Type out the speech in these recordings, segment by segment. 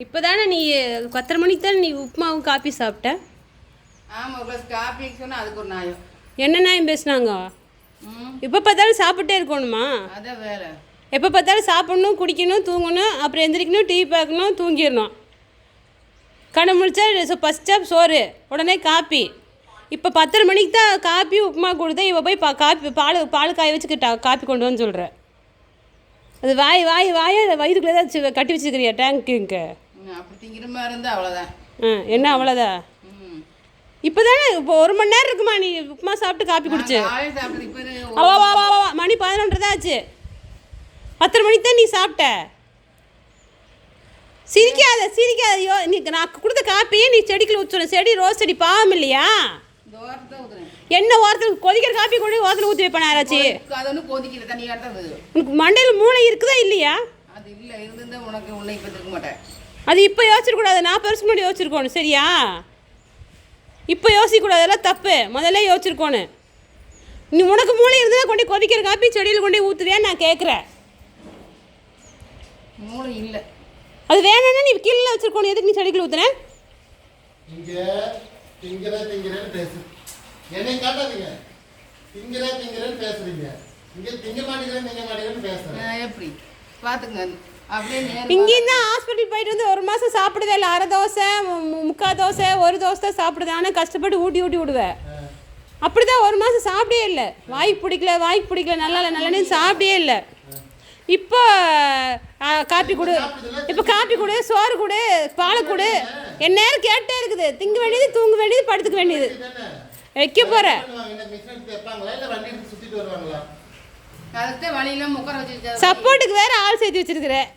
இப்போ தானே நீ பத்தரை மணிக்கு தானே நீ உப்புமாவும் காப்பி சாப்பிட்ட? ஆமாம் ஒரு கிளாஸ் காப்பி சொன்னால் அதுக்கு ஒரு நியாயம் என்ன நியாயம் பேசுனாங்க? ம். எப்போ பார்த்தாலும் சாப்பிட்டே இருக்கணுமா? அதான் வேலை எப்போ பார்த்தாலும் சாப்பிடணும் குடிக்கணும் தூங்கணும் அப்புறம் எந்திரிக்கணும் டிவி பார்க்கணும் தூங்கிடணும். கண்ணை முழிச்சா ஃபஸ்ட் சோறு உடனே காப்பி. இப்போ பத்தரை மணிக்கு தான் காப்பி உப்புமா கொடுத்தா இவ போய் பா காப்பி பால் பால் காய வச்சுக்கிட்டா காப்பி கொண்டு வந்து சொல்கிற அது வாய் வாய் வாயை வயிறுக்குள்ளே தான் கட்டி வச்சுக்கிறியா டேங்க்குங்க என்ன அவ்வளோதா இப்போ தானே இப்போ ஒரு மணி நேரம் இருக்குமா நீ உப்புமா சாப்பிட்டு காப்பி குடிச்சு? அவா வா வா வா மணி பதினொன்றரை தான் ஆச்சு. பத்தரை மணிக்கு தான் நீ சாப்பிட்ட. சிரிக்காத சிரிக்காத. யோ நீ நான் கொடுத்த காப்பியே நீ செடிக்குள்ள ஊற்றணும் செடி ரோஸ் செடி பாவம் இல்லையா? என்ன ஓரத்தில் கொதிக்கிற காப்பி கொண்டு ஓரத்தில் ஊற்றி வைப்பேன் யாராச்சு? உனக்கு மண்டையில் மூளை இருக்குதா இல்லையா? அது இல்லை இருந்திருந்தா உனக்கு உன்னை இப்போ மாட்டேன். அது இப்போ யோசிச்சிடக்கூடாது நான் வருஷம் முன்னாடி யோசிச்சிருக்கோணும் சரியா? இப்போ யோசிக்கக்கூடாது. அதெல்லாம் தப்பு. முதல்ல யோசிச்சிருக்கோணும் நீ உனக்கு மூளை இருந்தால் கொண்டு கொதிக்கிற காப்பி செடியில் கொண்டு போய் ஊற்றுவியா நான் கேட்குறேன் மூளை இல்லை. அது வேணும்னா நீ கீழே வச்சிருக்கணும் எதுக்கு நீ செடிக்குள்ள ஊற்றுன இங்க திங்கிற திங்கிறேன்னு பேசு. என்னை காட்டாதீங்க. திங்கிற திங்கிறேன்னு பேசுறீங்க. இங்க திங்க மாட்டேங்கிறேன் திங்க மாட்டேங்கிறேன்னு பேசுறேன். ஆ, எப்படி? நேரம் இங்கேயும் தான் ஹாஸ்பிட்டல் போயிட்டு வந்து ஒரு மாதம் சாப்பிடுவே இல்லை அரை தோசை முக்கால் தோசை ஒரு தோசை தான் சாப்பிடுவேன் ஆனால் கஷ்டப்பட்டு ஊட்டி ஊட்டி விடுவேன் அப்படி தான் ஒரு மாதம் சாப்பிடவே இல்லை. வாய்க்கு பிடிக்கல வாய்க்கு பிடிக்கல நல்லா இல்லை நல்லன்னு சாப்பிடவே இல்லை. இப்போ காப்பி கொடு. இப்போ காப்பி கொடு சோறு கொடு பாலை கொடு. என் நேரம் கேட்டே இருக்குது. திங்க வேண்டியது தூங்க வேண்டியது படுத்துக்க வேண்டியது. வைக்க போகிறேன் அதுக்கு வழியெல்லாம் முக்கர வச்சுருக்காது சப்போர்ட்டுக்கு வேற ஆள் சேர்த்து வச்சிருக்கிறேன்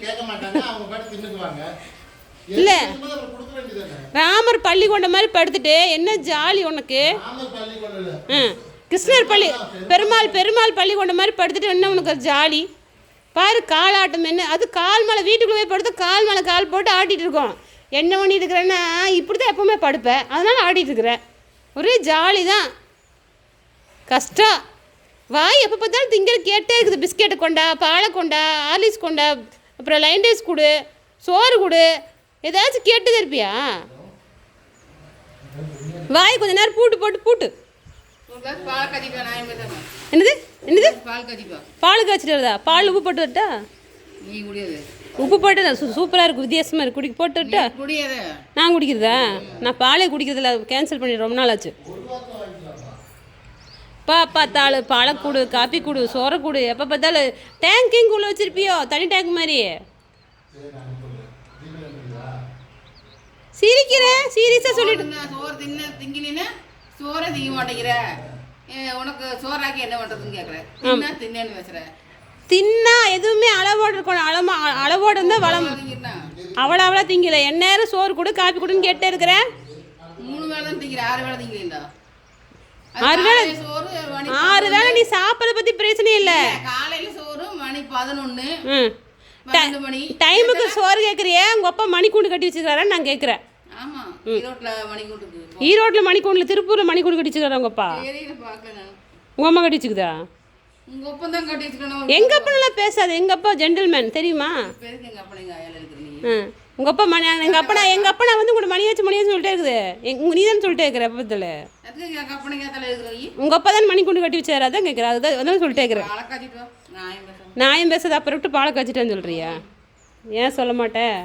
கேட்க மாட்டாங்க அவங்க பாட்டு தின்னுக்குவாங்க இல்ல. இருக்கும்போது அப்புறம் கொடுக்க வேண்டியதானே ராமர் பள்ளி கொண்ட மாதிரி படுத்துட்டு என்ன ஜாலி உனக்கு? கிருஷ்ணர் பள்ளி பெருமாள் பெருமாள் பள்ளி கொண்ட மாதிரி படுத்துட்டு என்ன உனக்கு ஒரு ஜாலி? பாரு கால் ஆட்டம் என்ன அது கால் மேலே வீட்டுக்குள்ளே போய் படுத்து கால் மேலே கால் போட்டு ஆட்டிட்டு இருக்கோம். என்ன பண்ணிட்டு இருக்கிறேன்னா இப்படி தான் எப்பவுமே படுப்பேன். அதனால ஆடிட்டு இருக்கிறேன். ஒரே ஜாலி தான் கஷ்டம் வாய் எப்போ பார்த்தாலும் திங்கிற கேட்டே இருக்குது. பிஸ்கெட்டு கொண்டா பாலை கொண்டா ஆர்லிஸ் கொண்டா அப்புறம் லைன் ரைஸ் கொடு சோறு கொடு. ஏதாச்சும் கேட்டு இருப்பியா? வாய் கொஞ்ச நேரம் பூட்டு போட்டு பூட்டு. என்னது? என்னது? பால் காய்ச்சிட்டு வருதா? பால் உப்பு போட்டு வரட்டா? உப்பு போட்டு சூ சூப்பராக இருக்கும் வித்தியாசமாக இருக்கு. குடிக்க போட்டு நான் குடிக்கிறதா? நான் பாலே குடிக்கிறதில்ல. கேன்சல் பண்ணி ரொம்ப நாள் ஆச்சு பா பார்த்தாலும் பாலை கூடு காப்பி கூடு சோறை கூடு எப்போ பார்த்தாலும் டேங்கையும் உள்ள வச்சிருப்பியோ தனி டேங்க் மாதிரி. சிரிக்கிறேன் சீரியஸாக சொல்லிட்டு. சோறு தின்ன திங்கிலினா சோறை திங்க மாட்டேங்கிற. ஏ, உனக்கு சோறாக்கி என்ன பண்ணுறதுன்னு கேட்குறேன் தின்னா தின்னேன்னு பேசுகிற தின்னா எதுவுமே அளவோடு இருக்கணும். அளமா அளவோடு இருந்தால் வளம். அவ்வளோ அவ்வளோ திங்கல. என் நேரம் சோறு கொடு காப்பி கொடுன்னு கேட்டே இருக்கிறேன். மூணு தான் திங்கிற ஆறு வேளை திங்கிறீங்களா ஆறு வேளை? ஆறு வேளை நீ சாப்பிட்றத பற்றி பிரச்சனை இல்லை. காலையில் சோறு மணி மணி. டைமுக்கு சோறு கேட்குறியே உங்கள் அப்பா மணிக்கூண்டு கட்டி வச்சுக்கிறாரான்னு நான் கேட்குறேன் ஈரோட்டில் மணிக்கூண்டில் திருப்பூரில் மணிக்கூண்டு கட்டி வச்சுக்கிறாரா உங்கள் அப்பா? உங்கள் அம்மா கட்டி வச்சுக்குதா? எங்கள் அப்பனெல்லாம் பேசாது எங்கள் அப்பா ஜென்டில்மேன் தெரியுமா? உங்கள் அப்பா மணி எங்கள் அப்பா நான் எங்கள் அப்பா நான் வந்து உங்களை மணியாச்சு மணியாச்சு சொல்லிட்டே இருக்குது. எங் நீ தான் சொல்லிட்டே இருக்கிற அப்பத்தில். உங்கள் அப்பா தான் மணிக்கூண்டு கட்டி வச்சாரா தான் கேட்குறேன். அதுதான் அதான் சொல்லிட்டே இருக்கிறேன். நான் ஏன் பேசுறது அப்புறம் விட்டு பாலை காய்ச்சிட்டேன்னு சொல்கிறியா ஏன் சொல்ல மாட்டேன்